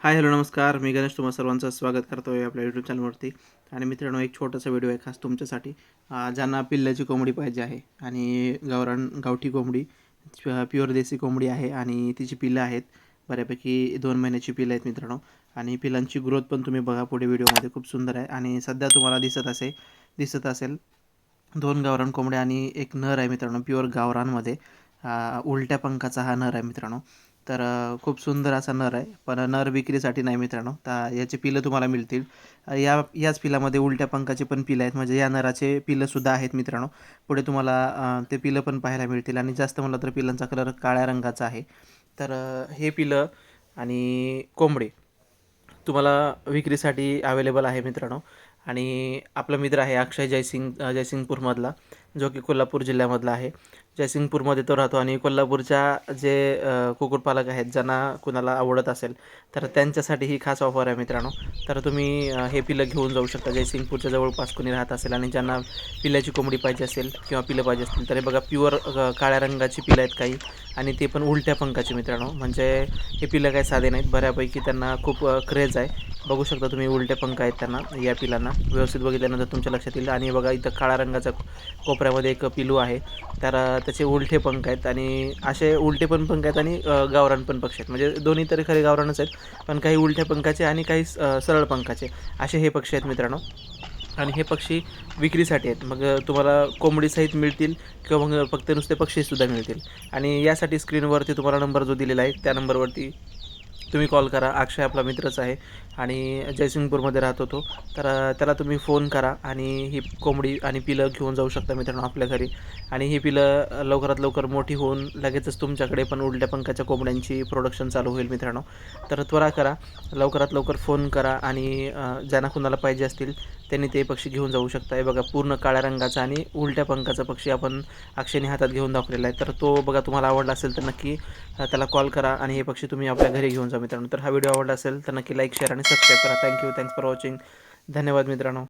Hi hello नमस्कार. मी गणेश तुम्हा सर्वांचं स्वागत करतो आहे आपल्या यूट्यूब चॅनलवरती आणि मित्रांनो एक छोटासा व्हिडिओ आहे खास तुमच्यासाठी. ज्यांना पिल्ल्याची कोंबडी पाहिजे आहे आणि गावरान गावठी कोंबडी प्युअर देसी कोंबडी आहे आणि तिची पिल्लं आहेत. बऱ्यापैकी दोन महिन्याची पिल्लं आहेत मित्रांनो. आणि पिलांची ग्रोथ पण तुम्ही बघा पुढे व्हिडिओमध्ये खूप सुंदर आहे. आणि सध्या तुम्हाला दिसत असे दिसत असेल दोन गावरान कोंबड्या आणि एक नर आहे मित्रांनो प्युअर गावरानमध्ये. उलट्या पंखाचा हा नर आहे मित्रांनो. तर खूप सुंदर असा नर आहे. पण नर विक्रीसाठी नाही मित्रांनो. तर याचे पिलं तुम्हाला मिळतील. या याच पिलामध्ये उलट्या पंखाचे पण पिलं आहेत. म्हणजे या नराचे पिलंसुद्धा आहेत मित्रांनो. पुढे तुम्हाला ते पिलं पण पाहायला मिळतील. आणि जास्त म्हणलं तर पिलांचा कलर काळ्या रंगाचा आहे. तर हे पिलं आणि कोंबडे तुम्हाला विक्रीसाठी अवेलेबल आहे मित्रांनो. आणि आपला मित्र आहे अक्षय जयसिंग जयसिंगपूरमधला. जो की कोल्हापूर जिल्ह्यामधला आहे. जयसिंगपूरमध्ये तो राहतो आणि कोल्हापूरच्या जे अ, कुक्कुटपालक आहेत ज्यांना कुणाला आवडत असेल तर त्यांच्यासाठी ही खास ऑफर आहे मित्रांनो. तर तुम्ही हे पिलं घेऊन जाऊ शकता. जयसिंगपूरच्या जवळपास कोणी राहत असेल आणि ज्यांना पिल्याची कोंबडी पाहिजे असेल किंवा पिलं पाहिजे असतील तर हे बघा प्युअर काळ्या रंगाची पिलं आहेत काही आणि ते पण उलट्या पंखाची मित्रांनो. म्हणजे हे पिलं काही साधे नाहीत. बऱ्यापैकी त्यांना खूप क्रेज आहे. बघू शकता तुम्ही उलटे पंख आहेत त्यांना या पिलांना. व्यवस्थित बघितल्यानंतर तुमच्या लक्षात येईल. आणि बघा इथं काळ्या रंगाचा कोपऱ्यामध्ये एक पिलू आहे. तर त्याचे उलटे पंख आहेत आणि असे उलटे पण पंख आहेत आणि गावरान पण पक्षी आहेत. म्हणजे दोन्ही तरी खरे गावरानच आहेत पण काही उलट्या पंखाचे आणि काही सरळ पंखाचे. असे हे पक्षी आहेत मित्रांनो. आणि हे पक्षी विक्रीसाठी आहेत. मग तुम्हाला कोंबडीसहित मिळतील किंवा मग फक्त नुसते पक्षीसुद्धा मिळतील. आणि यासाठी स्क्रीनवरती तुम्हाला नंबर जो दिलेला आहे त्या नंबरवरती तुम्ही कॉल करा. अक्षय आपला मित्रच आहे. आणि जयसिंगपूरमध्ये राहतो तो. तर त्याला तुम्ही फोन करा आणि ही कोंबडी आणि पिलं घेऊन जाऊ शकता मित्रांनो आपल्या घरी. आणि ही पिलं लवकरात लवकर मोठी होऊन लगेचच तुमच्याकडे पण उलट्या पंखाच्या कोंबड्यांची प्रोडक्शन चालू होईल मित्रांनो. तर त्वरा करा. लवकरात लवकर फोन करा आणि ज्यांना कुणाला पाहिजे असतील त्यांनी ते पक्षी घेऊन जाऊ शकता. हे बघा पूर्ण काळ्या रंगाचा आणि उलट्या पंखाचा पक्षी आपण अक्षयने हातात घेऊन दाखवलेला आहे. तर तो बघा तुम्हाला आवडला असेल तर नक्की त्याला कॉल करा आणि हे पक्षी तुम्ही आपल्या घरी घेऊन जा मित्रांनो. तर हा व्हिडिओ आवडला असेल तर नक्की लाईक शेअर आणि सबस्क्राईब करा. Thank you thanks for watching धन्यवाद मित्रांनो.